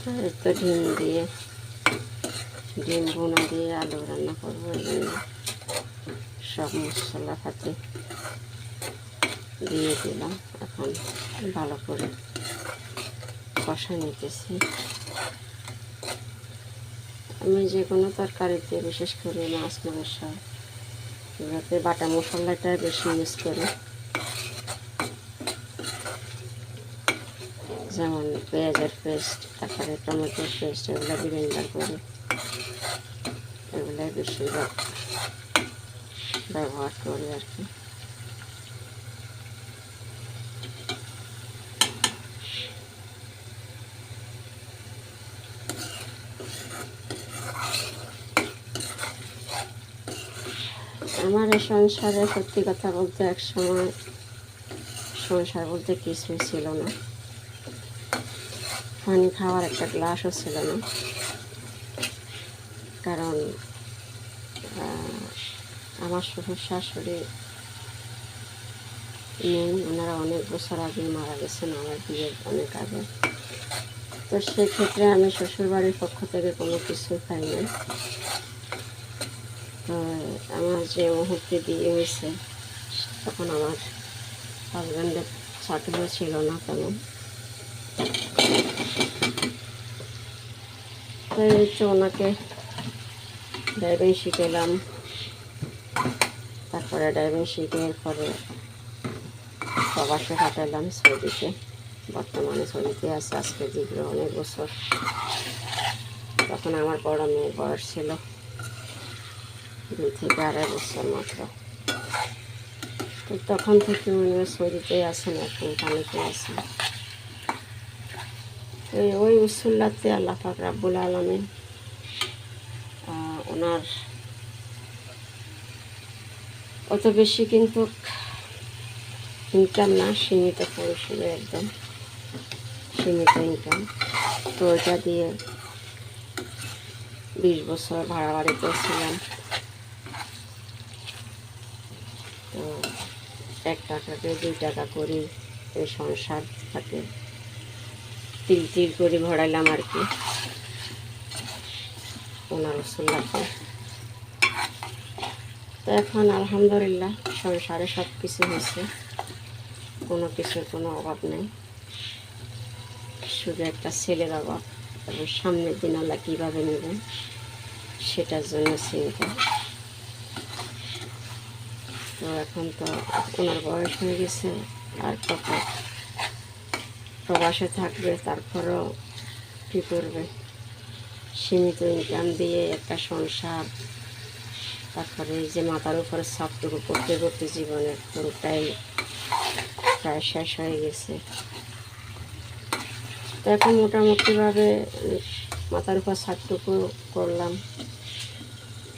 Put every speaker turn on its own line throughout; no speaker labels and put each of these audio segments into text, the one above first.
তো ডিম দিয়ে, ডিম বোনা দিয়ে আলু রান্না করব, এই জন্য সব মশলা পাতি দিয়ে দিলাম। এখন ভালো করে কষা নিতেছি। আমি যে কোনো তরকারিতে, বিশেষ করে মাছ, মাংস এগুলোতে বাটা মশলাটা বেশি ইউজ করি। যেমন পেঁয়াজের পেস্ট তারপরে টমেটোর পেস্ট, এগুলো গ্রাইন্ডার করি। এগুলাই বেশিরভাগ ব্যবহার করি আর কি। আমার এই সংসারে সত্যি কথা বলতে এক সময় সংসার বলতে কিছুই ছিল না। পানি খাওয়ার একটা গ্লাসও ছিল না। কারণ আমার শ্বশুর শাশুড়ি নেই ওনারা অনেক বছর আগে মারা গেছেন, আমার বিয়ের অনেক আগে। তো সেক্ষেত্রে আমি শ্বশুরবাড়ির পক্ষ থেকে কোনো কিছু খাই না তো আমার যে মুহূর্তে বিয়ে হয়েছে, তখন আমার হাজব্যান্ডের চাকরিও ছিল না তেমন তো এই তো ওনাকে ড্রাইভিং শিখেলাম তারপরে ড্রাইভিং শিখে পরে প্রবাসে পাঠালাম সৌদিতে। বর্তমানে সৌদিতে আছে, আজকে দীর্ঘ অনেক বছর। তখন আমার বড় মেয়ের বয়স ছিল, দুই থেকে আড়াই বছর মাত্র। তো তখন থেকে উনি সৌদিতে আছেন, এখন পানিতে আছেন। ওই ওই উসুল্লাতে আল্লাহ পাক রাব্বুল আলমিন ওনার অত বেশি কিন্তু ইনকাম না, সীমিত পরিসরে একদম, সীমিত ইনকাম তো ওইটা দিয়ে বিশ বছর ভাড়া বাড়িতে ছিলাম তো এক টাকাকে দুই টাকা করি এই সংসার থাকে। তিল তিল করে ভরাইলাম আর কি। ওনার রসুল্লাতে তো এখন আলহামদুলিল্লাহ সংসারে সব কিছু হয়েছে। কোনো কিছুর কোনো অভাব নেই। শুধু একটা ছেলের অভাব এবং সামনের দিন আল্লাহ কীভাবে নেবেন সেটার জন্য চিন্তা। তো এখন তো ওনার বয়স হয়ে গেছে, আর কত? প্রবাসে থাকবে, তারপরেও কী করবে? সীমিত ইনকাম দিয়ে একটা সংসার, তারপরে এই যে মাথার উপরে সবটুকু করতে করতে জীবনের পুরোটাই প্রায় শেষ হয়ে গেছে। তো এখন মোটামুটিভাবে মাথার উপর সাতটুকু করলাম,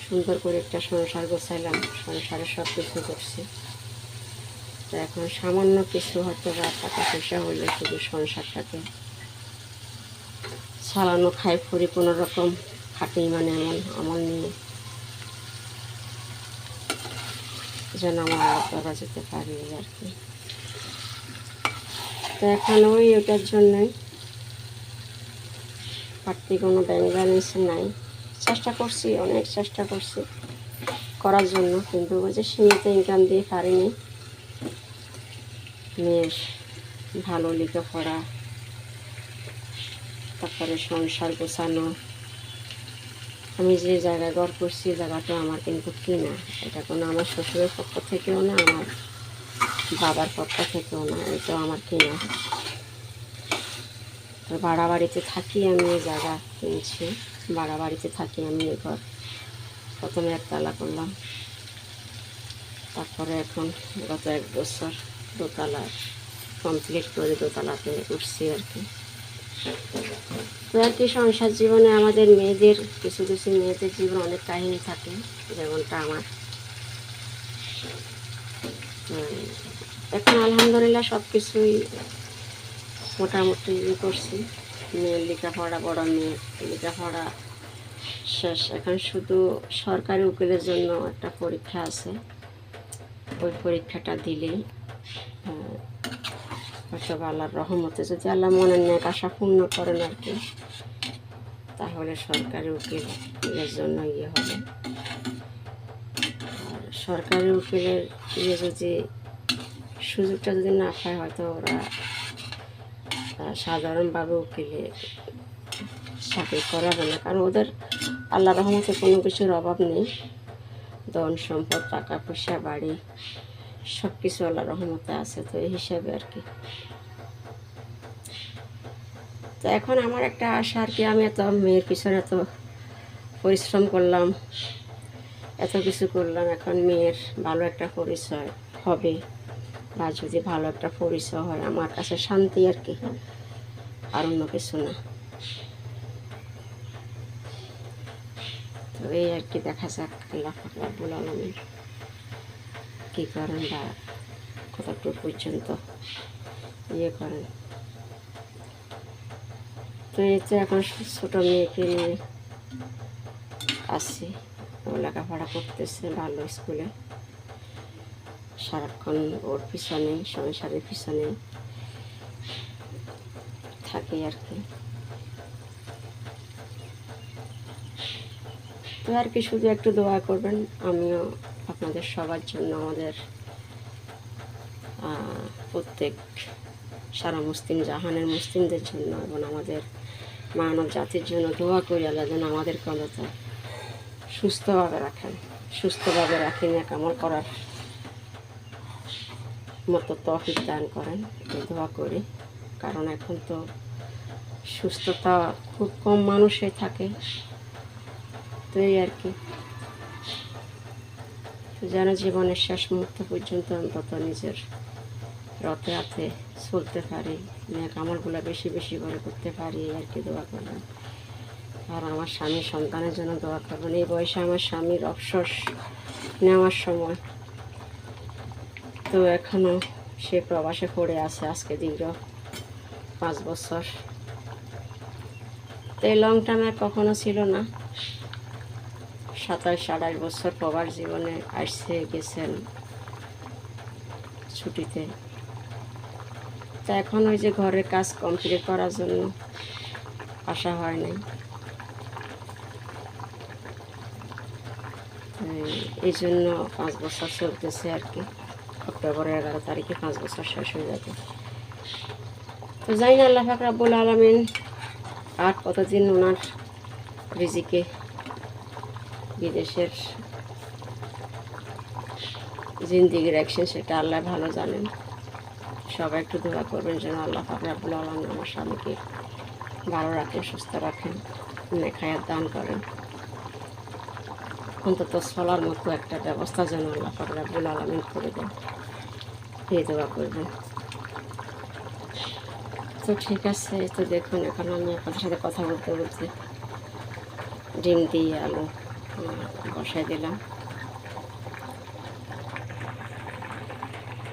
সুন্দর করে একটা সংসার গোছাইলাম সংসারে সব কিছু করছি। তো এখন সামান্য কিছু হয়তো বা টাকা পয়সা হলে শুধু সংসারটাকে চালানো, খাই ফুরি কোনো রকম খাটি মানে এমন আমল নিয়ে যেন আমার করা যেতে পারি আর কি। তো এখন ওই ওটার জন্যই বাড়তি কোনো ব্যাংক ব্যালেন্স নাই। চেষ্টা করছি, অনেক চেষ্টা করছি করার জন্য, কিন্তু ওই যে সীমিত ইনকাম দিয়ে পারিনি। মেয়ের ভালো লেখাপড়া। তারপরে সংসার গোছানো। আমি যে জায়গায় ঘর করছি জায়গাটা আমার কিন্তু কিনা। এটা কোনো আমার শ্বশুরের পক্ষ থেকেও না, আমার বাবার পক্ষ থেকেও না এটা আমার কিনা। ভাড়া বাড়িতে থাকি আমি এই জায়গা কিনছি। ভাড়া বাড়িতে থাকি আমি এই ঘর। প্রথমে একতলা করলাম। তারপরে এখন গত এক বছর দোতলা কমপ্লিট করে দোতলাতে উঠছি আর কি। তো আর কি সংসার জীবনে আমাদের মেয়েদের, কিছু কিছু মেয়েদের জীবনে অনেক কাহিনী থাকে, যেমনটা আমার। এখন আলহামদুলিল্লাহ সব কিছুই মোটামুটি ইয়ে করছি। মেয়ের লেখাপড়া, বড় মেয়ের লেখাপড়া শেষ। এখন শুধু সরকারি উকিলের জন্য একটা পরীক্ষা আছে। ওই পরীক্ষাটা দিলেই আহ, হয়তো বা আল্লাহর রহমতে যদি আল্লাহ মনের ন্যাক আশা পূর্ণ করেন আর কি তাহলে সরকারি উকিলের জন্য ইয়ে হবে। আর সরকারি উকিলের ইয়ে যদি সুযোগটা যদি না পায় হয়তো ওরা সাধারণভাবে উকিলে চাকরি করাবে না। কারণ ওদের আল্লাহ রহমতে কোনো কিছুর অভাব নেই। ধন সম্পদ টাকা পয়সা বাড়ি সব কিছু আল্লাহ রহমতে আছে তো এই হিসাবে আর কি। তো এখন আমার একটা আশা আর কি, আমি এত মেয়ের পিছনে এত পরিশ্রম করলাম, এত কিছু করলাম, এখন মেয়ের ভালো একটা পরিচয় হবে বা যদি ভালো একটা পরিচয় হয়, আমার কাছে শান্তি আর কি, আর অন্য কিছু না। তো এই আর কি দেখা যাক, আল্লাহ ফাকরাবুল আলমী কী করেন বা কতটুকু পর্যন্ত ইয়ে করেন? তো এই তো এখন ছোটো মেয়েকে নিয়ে আসছি ও লেখাপড়া করতেছে ভালো স্কুলে। সারাক্ষণ ওর পিছনে, সংসারের পিছনে থাকে আর কি। তো আর কি, শুধু একটু দোয়া করবেন, আমিও আপনাদের সবার জন্য আমাদের প্রত্যেক সারা মুসলিম জাহানের মুসলিমদের জন্য এবং আমাদের মানব জাতির জন্য দোয়া করি আল্লাহ যেন আমাদের অন্তত সুস্থভাবে রাখেন সুস্থভাবে রাখেন এক আমল করার মতো তফিক দান করেন দোয়া করি। কারণ এখন তো সুস্থতা খুব কম মানুষই থাকে। তো এই আর কি। যেন জীবনের শেষ মুহূর্ত পর্যন্ত অন্তত নিজের রথে হাতে চলতে পারি নেক আমলগুলো বেশি বেশি করে করতে পারি আর কি দোয়া করবেন আর আমার স্বামী সন্তানের জন্য দোয়া করবেন। এই বয়সে আমার স্বামীর অবসর নেওয়ার সময় তো এখনও সে প্রবাসে পড়ে আছে, আজকে দীর্ঘ পাঁচ বছর। তো এই লং টার্মে কখনো ছিল না। সাতাশ আঠাশ বছর প্রবার জীবনে আসছে, গেছেন ছুটিতে। তা এখন ওই যে ঘরের কাজ কমপ্লিট করার জন্য আসা হয় নাই। এই- জন্য পাঁচ বছর চলতেছে আর কি। অক্টোবরের এগারো তারিখে পাঁচ বছর শেষ হয়ে যাবে। তো জানি না, আল্লাহ ফাকরাবুল আলমিন আর কতদিন ওনার রিজিকে বিদেশের জিন্দিগি রাখছেন সেটা আল্লাহ ভালো জানেন। সবাই একটু দোয়া করবেন যেন আল্লাহ ফাকরাবুল আলম আমার স্বামীকে ভালো রাখেন, সুস্থ রাখেন নেখায়াত দান করেন। অন্তত চলার মতো একটা ব্যবস্থা যেন আল্লাহ ফাকরাবুল আলমিন করে দেন। এই দোয়া করবেন। তো ঠিক আছে তো দেখুন, এখন আমি আপনাদের সাথে কথা বলতে বলতে ডিম দিয়ে আলু বসাই দিলাম।